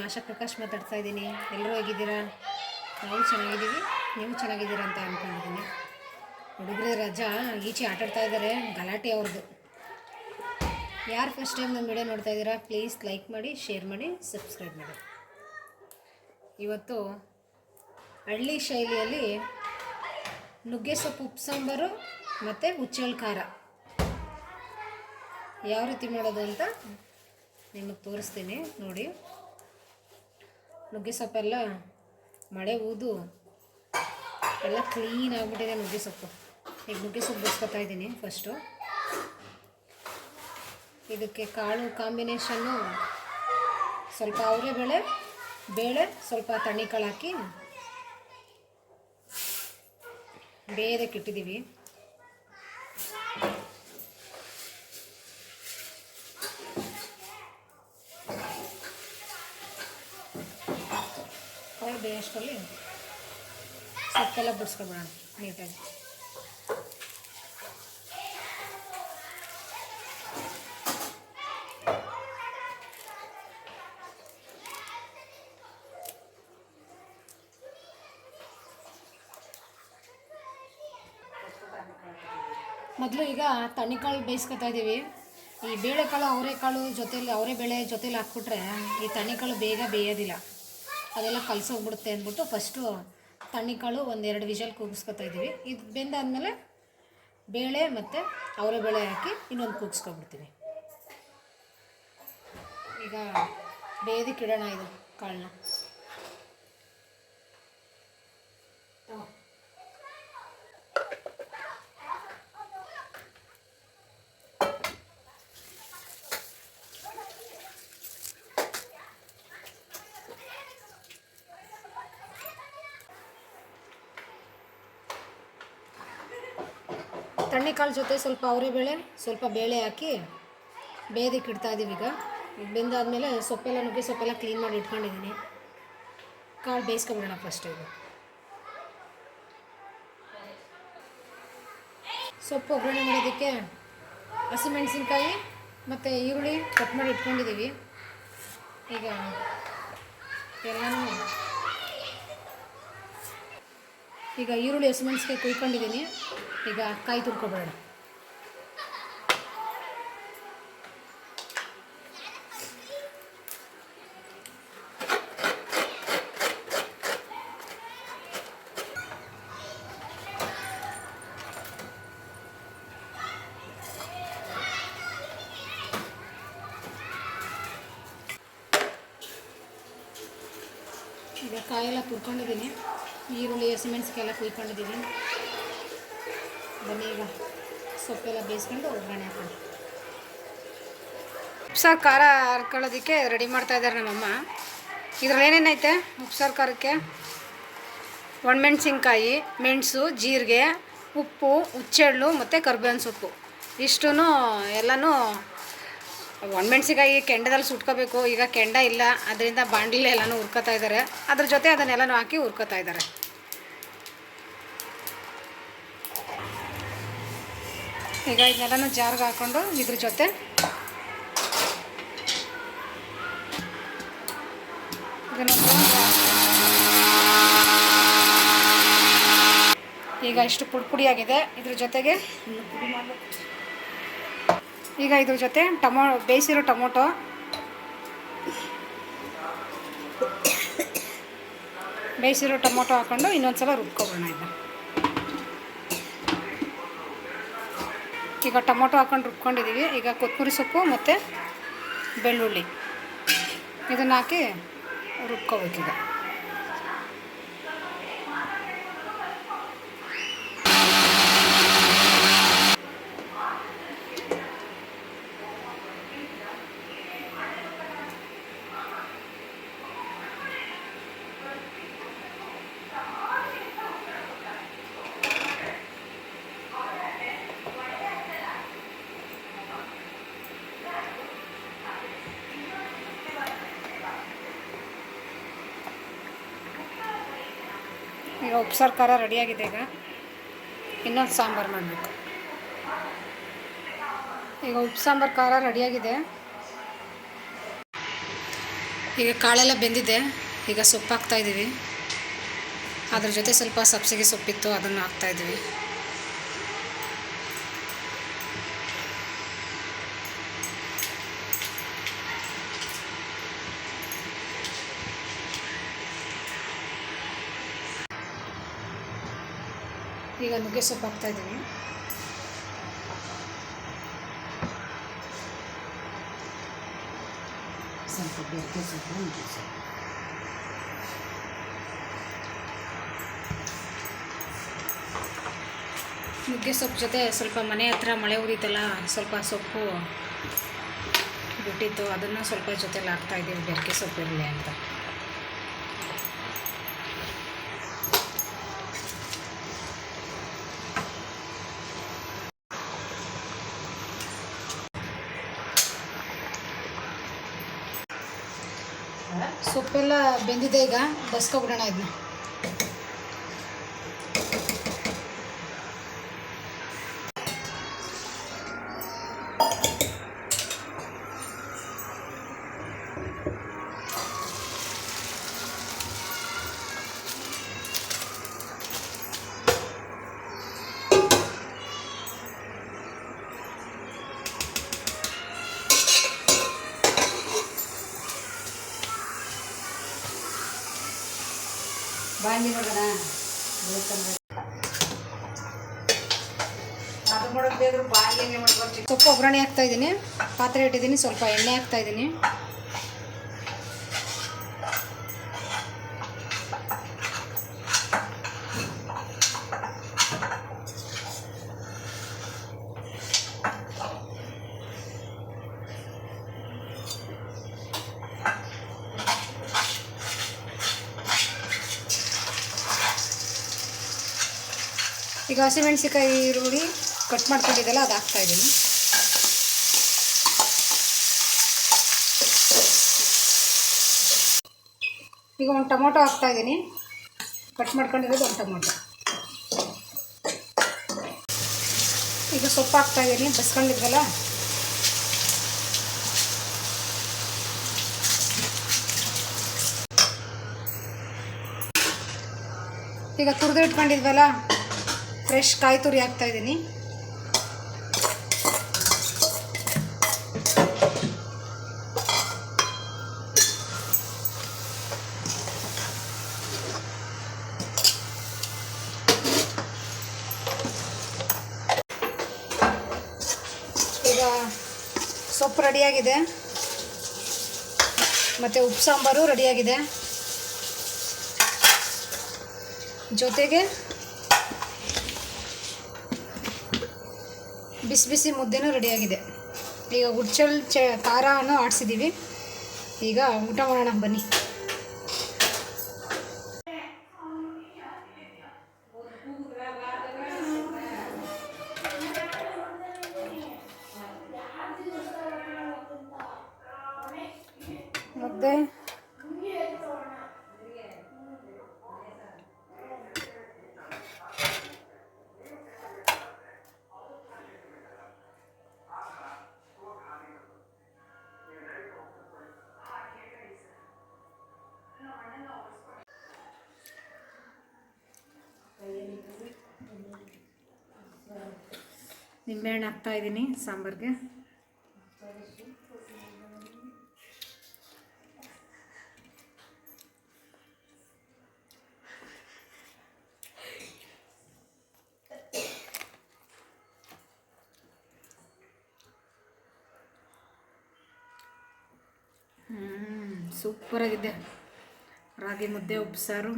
ನಿಮ್ಮ ಆಶಾ ಪ್ರಕಾಶ್ ಮಾತಾಡ್ತಾ ಇದ್ದೀನಿ. ಎಲ್ಲರೂ ಹೇಗಿದ್ದೀರಾ? ನಾವು ಚೆನ್ನಾಗಿದ್ದೀವಿ. ನೀವು ಚೆನ್ನಾಗಿದ್ದೀರಾ ಅಂತ ಅಂದ್ಕೊಂಡಿದ್ದೀನಿ ಹುಡುಗರು ರಜಾ, ಈಚೆ ಆಟಾಡ್ತಾ ಇದ್ದಾರೆ. ಗಲಾಟೆ ಅವ್ರದ್ದು. ಯಾರು ಫಸ್ಟ್ ಟೈಮ್ ನಮ್ಮ ವಿಡಿಯೋ ನೋಡ್ತಾ ಇದ್ದೀರಾ? ಪ್ಲೀಸ್ ಲೈಕ್ ಮಾಡಿ ಶೇರ್ ಮಾಡಿ ಸಬ್ಸ್ಕ್ರೈಬ್ ಮಾಡಿ. ಇವತ್ತು ಹಳ್ಳಿ ಶೈಲಿಯಲ್ಲಿ ನುಗ್ಗೆ ಸೊಪ್ಪು ಉಪ್ಪು ಸಾಂಬಾರು ಮತ್ತು ಹುಚ್ಚಳ್ ಖಾರ. ಯಾವ ರೀತಿ ಮಾಡೋದು ಅಂತ ನಿಮಗೆ ತೋರಿಸ್ತೀನಿ. ನೋಡಿ. ನುಗ್ಗೆ ಸೊಪ್ಪೆಲ್ಲ ಮಳೆ ಊದು, ಎಲ್ಲ ಕ್ಲೀನ್ ಆಗಿಬಿಟ್ಟಿದೆ ನುಗ್ಗೆ ಸೊಪ್ಪು ಈಗ ನುಗ್ಗೆ ಸೊಪ್ಪು ಬಿಡ್ಸ್ಕೊತಾ ಇದ್ದೀನಿ ಫಸ್ಟು ಇದಕ್ಕೆ ಕಾಳು ಕಾಂಬಿನೇಷನ್ನು ಸ್ವಲ್ಪ ಅವರೇ ಬೇಳೆ ಬೇಳೆ, ಸ್ವಲ್ಪ ತಣ್ಣಿಕಾಳು ಹಾಕಿ ಬೇಯದಕ್ಕೆ ಬೇಯಷ್ಟರಲ್ಲಿ ಸೊಪ್ಪೆಲ್ಲ ಬಿಡಿಸ್ಕೊಬಿಡೋಣ, ನೀಟಾಗಿ. ಮೊದಲು ಈಗ ತಣ್ಣಿಕಾಳು ಬೇಯಿಸ್ಕೊತಾ ಇದ್ದೀವಿ ಈ ಬೇಳೆಕಾಳು, ಅವರೆಕಾಳು ಜೊತೆಲಿ, ಅವರೇ ಬೇಳೆ ಜೊತೆಲಿ ಹಾಕ್ಬಿಟ್ರೆ ಈ ತಣ್ಣಿಕಾಳು ಬೇಗ ಬೇಯೋದಿಲ್ಲ. ಅದೆಲ್ಲ ಕಲಸೋಗ್ಬಿಡುತ್ತೆ ಅಂದ್ಬಿಟ್ಟು ಫಸ್ಟು ತಣ್ಣಿಕಾಳು ಒಂದೆರಡು ವಿಷಲ್ ಕೂಗಿಸ್ಕೊತಾ ಇದ್ದೀವಿ. ಇದು ಬೆಂದಾದಮೇಲೆ ಬೇಳೆ ಮತ್ತು ಅವರೆ ಬೇಳೆ ಹಾಕಿ ಇನ್ನೊಂದು ಕೂಗಿಸ್ಕೊಬಿಡ್ತೀವಿ. ಈಗ ಬೇದಿ ಇಡೋಣ ಇದು ಕಾಳನ್ನ. ತಣ್ಣಿಕಾಳು ಜೊತೆ ಸ್ವಲ್ಪ ಅವರೆಬೇಳೆ ಸ್ವಲ್ಪ ಬೇಳೆ ಹಾಕಿ ಬೇದಿಕ್ಕೆ ಇಡ್ತಾ ಇದ್ದೀವಿ ಈಗ. ಬೆಂದಾದಮೇಲೆ ಸೊಪ್ಪೆಲ್ಲ ನುಗ್ಗೆ ಸೊಪ್ಪೆಲ್ಲ ಕ್ಲೀನ್ ಮಾಡಿ ಇಟ್ಕೊಂಡಿದ್ದೀನಿ ಕಾಳು ಬೇಯಿಸ್ಕೊಬಿಡೋಣ ಫಸ್ಟ್ ಇದು. ಸೊಪ್ಪು ಒಗ್ಗರಣೆ ಮಾಡೋದಕ್ಕೆ ಹಸಿಮೆಣಸಿನ್ಕಾಯಿ ಮತ್ತು ಈರುಳ್ಳಿ ಕಟ್ ಮಾಡಿ ಇಟ್ಕೊಂಡಿದ್ದೀವಿ ಈಗ ಎಲ್ಲನೂ ಈಗ ಈರುಳ್ಳಿ ಹಸಿಮೆಣಸಿನ್ಕಾಯಿ ಕುಯ್ಕೊಂಡಿದ್ದೀನಿ. ಈಗ ಕಾಯಿ ತುರ್ಕೊಬೇಡ ಈಗ ಕಾಯೆಲ್ಲ ತುರ್ಕೊಂಡಿದ್ದೀನಿ. ಈರುಳ್ಳಿ ಹಸಿಮೆಣಸಿನ್ಕಾಯಿ ಎಲ್ಲ ಕುಯ್ಕೊಂಡಿದ್ದೀನಿ ಬನ್ನಿ ಈಗ ಸೊಪ್ಪೆಲ್ಲ ಬೇಯಿಸ್ಕೊಂಡು ಒಗ್ಗರಣೆ ಹಾಕೋಣ. ಉಪ್ಸಾರು ಖಾರ ಹರ್ಕೊಳ್ಳೋದಕ್ಕೆ ರೆಡಿ ಮಾಡ್ತಾ ಇದ್ದಾರೆ ನಮ್ಮಮ್ಮ. ಇದ್ರಲ್ಲಿ ಏನೇನೈತೆ ಉಪ್ಸಾರು ಖಾರಕ್ಕೆ? ಒಣಮೆಣ್ಸಿನ್ಕಾಯಿ, ಮೆಣಸು, ಜೀರಿಗೆ, ಉಪ್ಪು, ಹುಚ್ಚೆಳ್ಳು ಮತ್ತು ಕರ್ಬೇವಿನ ಸೊಪ್ಪು. ಇಷ್ಟೂ ಎಲ್ಲನೂ ಒಣಮೆಣ್ಸಿನ್ಕಾಯಿ ಕೆಂಡದಲ್ಲಿ ಸುಟ್ಕೋಬೇಕು. ಈಗ ಕೆಂಡ ಇಲ್ಲ, ಅದರಿಂದ ಬಾಂಡ್ಲಿ ಎಲ್ಲನೂ ಹುರ್ಕೋತಾ ಇದ್ದಾರೆ ಅದ್ರ ಜೊತೆ ಅದನ್ನೆಲ್ಲನೂ ಹಾಕಿ ಹುರ್ಕೋತಾ ಇದ್ದಾರೆ ಈಗ ಇದನ್ನೆಲ್ಲನೂ ಜಾರ್ಗೆ ಹಾಕ್ಕೊಂಡು ಇದ್ರ ಜೊತೆ ಈಗ ಇಷ್ಟು ಪುಡಿ ಪುಡಿಯಾಗಿದೆ ಇದ್ರ ಜೊತೆಗೆ ಈಗ ಇದ್ರ ಜೊತೆ ಟಮೋ, ಬೇಯಿಸಿರೋ ಟೊಮೊಟೊ. ಬೇಯಿಸಿರೋ ಟೊಮೊಟೊ ಹಾಕ್ಕೊಂಡು ಇನ್ನೊಂದ್ಸಲ ರುಬ್ಕೊಬೋಣ ಇದನ್ನ. ಈಗ ಟೊಮೊಟೊ ಹಾಕೊಂಡು ರುಬ್ಕೊಂಡಿದ್ದೀವಿ ಈಗ ಕೊತ್ತಂಬರಿ ಸೊಪ್ಪು ಮತ್ತು ಬೆಳ್ಳುಳ್ಳಿ. ಇದನ್ನು ಹಾಕಿ ರುಬ್ಕೋಬೇಕೀಗ. ಈಗ ಉಪ್ಸಾರು ಖಾರ ರೆಡಿಯಾಗಿದೆ ಈಗ. ಇನ್ನೊಂದು ಸಾಂಬಾರು ಮಾಡಬೇಕು. ಈಗ ಉಪ್ಪು ಸಾಂಬಾರು ಖಾರ ರೆಡಿಯಾಗಿದೆ. ಈಗ ಕಾಳೆಲ್ಲ ಬೆಂದಿದೆ. ಈಗ ಸೊಪ್ಪು ಹಾಕ್ತಾಯಿದ್ದೀವಿ ಅದ್ರ ಜೊತೆ ಸ್ವಲ್ಪ ಸಬ್ಸಿಗೆ ಸೊಪ್ಪಿತ್ತು, ಅದನ್ನು ಹಾಕ್ತಾ ಈಗ ನುಗ್ಗೆ ಸೊಪ್ಪು ಹಾಕ್ತಾ ಇದ್ದೀವಿ ಸ್ವಲ್ಪ ಬೆರಕೆ ಸೊಪ್ಪು ನುಗ್ಗೆ ಸೊಪ್ಪು ನುಗ್ಗೆ ಸೊಪ್ಪು ಜೊತೆ ಸ್ವಲ್ಪ ಮನೆ ಹತ್ರ ಮಳೆ ಉರಿತಲ್ಲ ಸ್ವಲ್ಪ ಸೊಪ್ಪು ಬಿಟ್ಟಿತ್ತು ಅದನ್ನು ಸ್ವಲ್ಪ ಜೊತೆಲಿ ಹಾಕ್ತಾಯಿದ್ದೀವಿ ಬೆರಕೆ ಸೊಪ್ಪು ಇರಲಿ ಅಂತ. ಸೊಪ್ಪೆಲ್ಲ ಬೆಂದಿದೆ ಈಗ ಬಸ್ಕೊಬಿಡೋಣ ಇದನ್ನ ಬಾಂಡಿ ಮಾಡೋಣ ಸೊಪ್ಪು ಒಗ್ಗರಣೆ ಹಾಕ್ತಾ ಇದ್ದೀನಿ. ಪಾತ್ರೆ ಇಟ್ಟಿದ್ದೀನಿ ಸ್ವಲ್ಪ ಎಣ್ಣೆ ಹಾಕ್ತಾ ಇದ್ದೀನಿ. ಈಗ ಹಸಿಮೆಣಸಿಕಾಯಿ ಈರುಳ್ಳಿ ಕಟ್ ಮಾಡ್ಕೊಂಡಿದ್ದೆಲ್ಲ ಅದು ಹಾಕ್ತಾ ಇದ್ದೀನಿ ಈಗ ಒಂದು ಟೊಮೊಟೊ ಹಾಕ್ತಾ ಇದ್ದೀನಿ ಕಟ್ ಮಾಡ್ಕೊಂಡಿರೋದು ಒಂದು ಟೊಮೊಟೊ. ಈಗ ಸೊಪ್ಪು ಹಾಕ್ತಾ ಇದ್ದೀನಿ ಬಸ್ಕೊಂಡಿದ್ವಲ್ಲ? ಈಗ ತುರಿದು ಇಟ್ಕೊಂಡಿದ್ವಲ್ಲ? ಫ್ರೆಶ್ ಕಾಯಿ ತುರಿ ಹಾಕ್ತಾ ಇದ್ದೀನಿ. ಈಗ ಸೊಪ್ಪು ರೆಡಿಯಾಗಿದೆ. ಮತ್ತು ಉಪ್ಪು ಸಾಂಬಾರು ರೆಡಿಯಾಗಿದೆ. ಜೊತೆಗೆ ಬಿಸಿ ಬಿಸಿ ಮುದ್ದೆನೂ ರೆಡಿಯಾಗಿದೆ. ಈಗ ಉಡ್ಚಲ್ ಚ ಖಾರವನ್ನು ಆಡಿಸಿದ್ದೀವಿ ಈಗ ಊಟ ಮಾಡೋಣ ಬನ್ನಿ. ಮುದ್ದೆ. ನಿಂಬೆಹಣ್ಣು ಹಾಕ್ತಾ ಇದ್ದೀನಿ ಸಾಂಬಾರಿಗೆ. ಸೂಪರಾಗಿದೆ. ರಾಗಿ ಮುದ್ದೆ ಉಪ್ಸಾರು.